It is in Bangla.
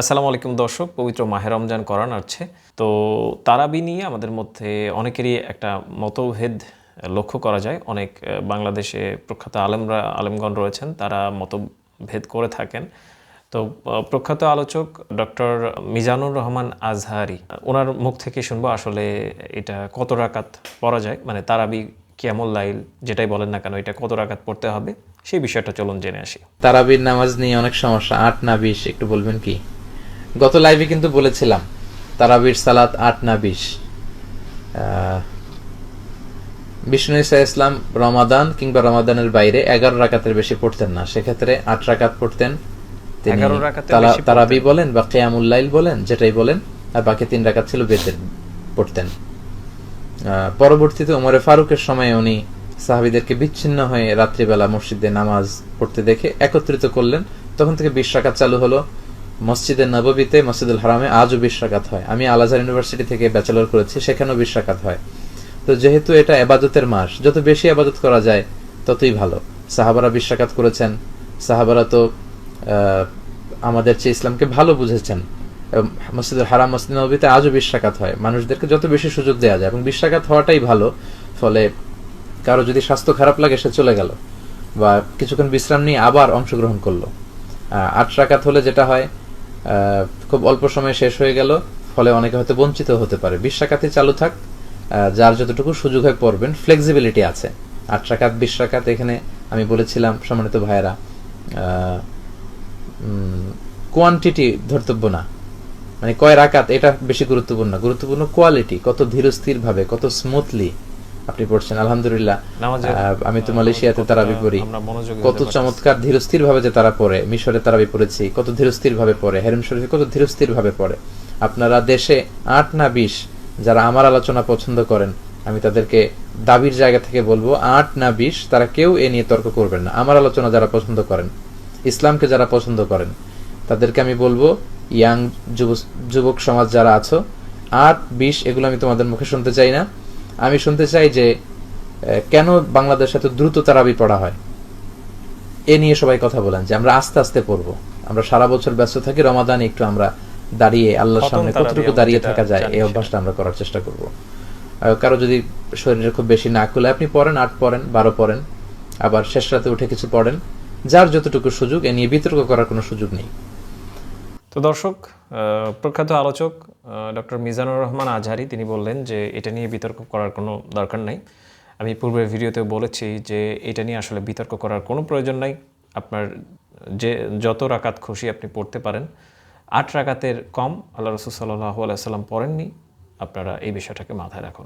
আসসালামু আলাইকুম দর্শক, পবিত্র মাহে রমজান করান আছে তো তারাবি নিয়ে আমাদের মধ্যে অনেকেরই একটা মতভেদ লক্ষ্য করা যায়। অনেক বাংলাদেশে প্রখ্যাত আলেমরা, আলেমগণ রয়েছেন, তারা মতভেদ করে থাকেন। তো প্রখ্যাত আলোচক ডক্টর মিজানুর রহমান আজহারি, ওনার মুখ থেকে শুনব আসলে এটা কত রাকাত পড়া যায় মানে তারাবি কেমন লাইল, যেটাই বলেন না কেন, এটা কত রাকাত পড়তে হবে, সেই বিষয়টা চলুন জেনে আসি। তারাবির নামাজ নিয়ে অনেক সমস্যা, আট না বিশ, একটু বলবেন কি? গত লাইভে কিন্তু বলেছিলাম তারাবির সালাত আট না বিশ। বিষ্ণু ইসা ইসলাম রমাদান কিংবা রমাদানের বাইরে এগারো রাকাতের বেশি পড়তেন না। সেক্ষেত্রে আট রাকাত পড়তেন। তিনি 11 রাকাতের তালা- বেশি তারাবি বলেন বা কেয়ামুল্লাইল বলেন যেটাই বলেন আর বাকি তিন রাকাত ছিল বেতেন পড়তেন। আহ, পরবর্তীতে ওমরে ফারুকের সময় উনি সাহাবিদেরকে বিচ্ছিন্ন হয়ে রাত্রিবেলা মসজিদে নামাজ পড়তে দেখে একত্রিত করলেন। তখন থেকে বিশ রাকাত চালু হলো। মসজিদে নববীতে মসজিদুল হারামে আজও বিশ রাকাত হয়। আমি আল আজহার ইউনিভার্সিটি থেকে ব্যাচেলর করেছি, সেখানেও বিশ রাকাত হয়। তো যেহেতু এটা এবাদতের মাস, যত বেশি আবাদত করা যায়, ততই ভালো। সাহাবারা বিশ রাকাত করেছেন। সাহাবারা তো আমাদের চেয়ে ইসলামকে ভালো বুঝেছেন। মসজিদুল হারাম মসজিদ নবীতে আজও বিশ রাকাত হয়। মানুষদেরকে যত বেশি সুযোগ দেওয়া যায়, এবং বিশ রাকাত হওয়াটাই ভালো, ফলে কারও যদি স্বাস্থ্য খারাপ লাগে, সে চলে গেল। বা কিছুক্ষণ বিশ্রাম নিয়ে আবার অংশগ্রহণ করল। আট রাকাত হলে যেটা হয় খুব অল্প সময়ে শেষ হয়ে গেল, ফলে অনেকে হয়তো বঞ্চিত হতে পারে। বিশ রাকাতই চালু থাক যার যতটুকু সুযোগ হয় পড়বেন ফ্লেক্সিবিলিটি আছে। আট রাকাত, বিশ রাকাত, এখানে আমি বলেছিলাম সম্মানিত ভাইয়েরা কোয়ান্টিটি ধর্তব্য না। মানে কয় রাকাত, এটা বেশি গুরুত্বপূর্ণ। গুরুত্বপূর্ণ কোয়ালিটি কত ধীরস্থির ভাবে কত স্মুথলি আপনি পড়ছেন আলহামদুলিল্লাহ। আমি তো মালয়েশিয়াতে তারাবি পড়ি। কত চমৎকার ধীরস্থির ভাবে যে তারা পড়ে মিশরে তারাবি পড়েছি কত ধীরস্থির ভাবে পড়ে হেরেম শরীফে কত ধীরস্থির ভাবে পড়ে। আপনারা দেশে আট না বিশ যারা আমার আলোচনা পছন্দ করেন আমি তাদেরকে দাবির জায়গা থেকে বলব আট না বিশ তারা কেউ এ নিয়ে তর্ক করবেন না। আমার আলোচনা যারা পছন্দ করেন ইসলামকে যারা পছন্দ করেন তাদেরকে আমি বলব ইয়াং যুবক সমাজ যারা আছো আট বিশ এগুলো আমি তোমাদের মুখে শুনতে চাই না। আমি শুনতে চাই যে কেন বাংলাদেশ এত দ্রুত তারাবি পড়া হয়? এ নিয়ে সবাই কথা বলেন যে আমরা আস্তে আস্তে পড়ব। আমরা সারা বছর ব্যস্ত থাকি রমাদান একটু আমরা দাঁড়িয়ে আল্লাহর সামনে কতটুকু দাঁড়িয়ে থাকা যায় এই অভ্যাসটা আমরা করার চেষ্টা করব। কারও যদি শরীরে খুব বেশি না খুলে আপনি পড়েন আট পড়েন বারো পড়েন আবার শেষ রাতে উঠে কিছু পড়েন যার যতটুকু সুযোগ এ নিয়ে বিতর্ক করার কোনো সুযোগ নেই। তো দর্শক প্রখ্যাত আলোচক ডক্টর মিজানুর রহমান আজহারি, তিনি বললেন যে এটা নিয়ে বিতর্ক করার কোনো দরকার নাই। আমি পূর্বের ভিডিওতে বলেছি যে এটা নিয়ে আসলে বিতর্ক করার কোনো প্রয়োজন নাই। আপনার যে যত রাকাত খুশি আপনি পড়তে পারেন। আট রাকাতের কম আল্লাহ রসুল সাল্লাহ আলাইসাল্লাম পড়েননি। আপনারা এই বিষয়টাকে মাথায় রাখুন।